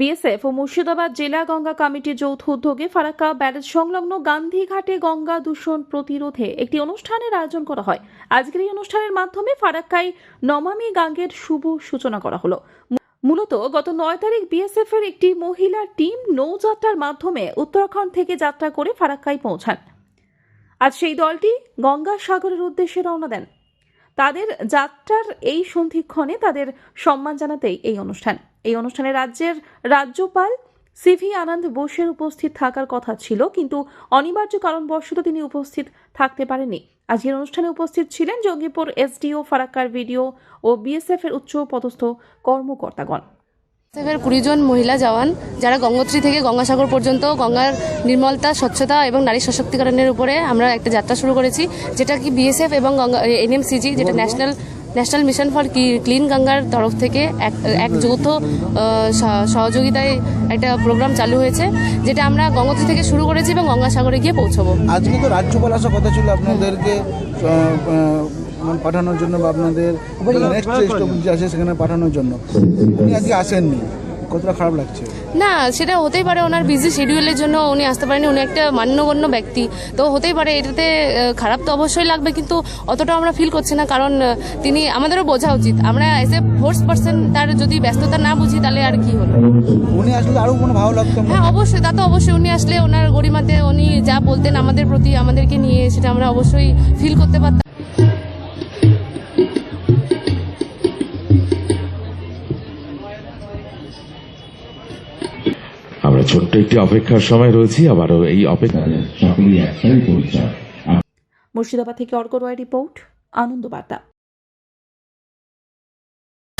BSF ও মুর্শিদাবাদ জেলা গঙ্গা কমিটির যৌথ উদ্যোগে ফারাক্কা ব্যারেজ সংলগ্ন গান্ধীঘাটে গঙ্গা দূষণ প্রতিরোধে একটি অনুষ্ঠানের আয়োজন করা হয়। আজকের এই অনুষ্ঠানের মাধ্যমে ফারাক্কায় নমামি গাঙ্গের শুভ সূচনা করা হলো। মূলত গত নয় তারিখ বিএসএফ এর একটি মহিলা টিম নৌযাত্রার মাধ্যমে উত্তরাখণ্ড থেকে যাত্রা করে ফারাক্কায় পৌঁছান। আজ সেই দলটি গঙ্গা সাগরের উদ্দেশ্যে রওনা দেন। তাদের যাত্রার এই সন্ধিক্ষণে তাদের সম্মান জানাতেই এই অনুষ্ঠান। এই অনুষ্ঠানে রাজ্যের রাজ্যপাল সিভি আনন্দ বোসের উপস্থিত থাকার কথা ছিল, কিন্তু অনিবার্য কারণবশত তিনি উপস্থিত থাকতে পারেননি। আজকের অনুষ্ঠানে উপস্থিত ছিলেন জঙ্গিপুর এসডিও ফারাক্কার ভিডিও ও বিএসএফ এর উচ্চ পদস্থ কর্মকর্তাগণ। বিএসএফের কুড়ি জন মহিলা জওয়ান যারা গঙ্গোত্রী থেকে গঙ্গাসাগর পর্যন্ত গঙ্গার নির্মলতা স্বচ্ছতা এবং নারী সশক্তিকরণের উপরে আমরা একটা যাত্রা শুরু করেছি যেটা কি বিএসএফ এবং গঙ্গা এনএমসিজি যেটা national national mission for clean গঙ্গার তরফ থেকে এক এক যৌথ সহযোগিতায় একটা প্রোগ্রাম চালু হয়েছে যেটা আমরা গঙ্গোত্রী থেকে শুরু করেছি এবং গঙ্গাসাগরে গিয়ে পৌঁছবো। আজকে তো রাজ্যপাল আসার কথা ছিল আপনাদেরকে পাঠানোর জন্য বা আপনাদের নেক্সট যে আছে সেখানে পাঠানোর জন্য। উনি আজকে আসেননি। কতটা খারাপ লাগছে? না সেটা হতেই পারে ওনার বিজি শিডিউলের জন্য উনি আসতে পারেনি উনি একটা মান্যগণ্য ব্যক্তি। তো হতেই পারে এটাতে খারাপ তো অবশ্যই লাগবে কিন্তু অতটা আমরা ফিল করছি না কারণ তিনি আমাদেরও বোঝা উচিত। আমরা এজ এ ফোর্স পার্সন তার যদি ব্যস্ততা না বুঝি তাহলে আর কি হলো? উনি আসলে আরও কোনো ভালো লাগতো হ্যাঁ অবশ্যই তা তো অবশ্যই। উনি আসলে ওনার গরিমাতে উনি যা বলতেন আমাদের প্রতি আমাদেরকে নিয়ে সেটা আমরা অবশ্যই ফিল করতে পারতাম। আমরা ছোট্ট একটি অপেক্ষার সময় রয়েছি আবারও এই অপেক্ষা সকলেই একসাথে পরিচয় মুর্শিদাবাদ থেকে অর্ক রয় রিপোর্ট আনন্দ বার্তা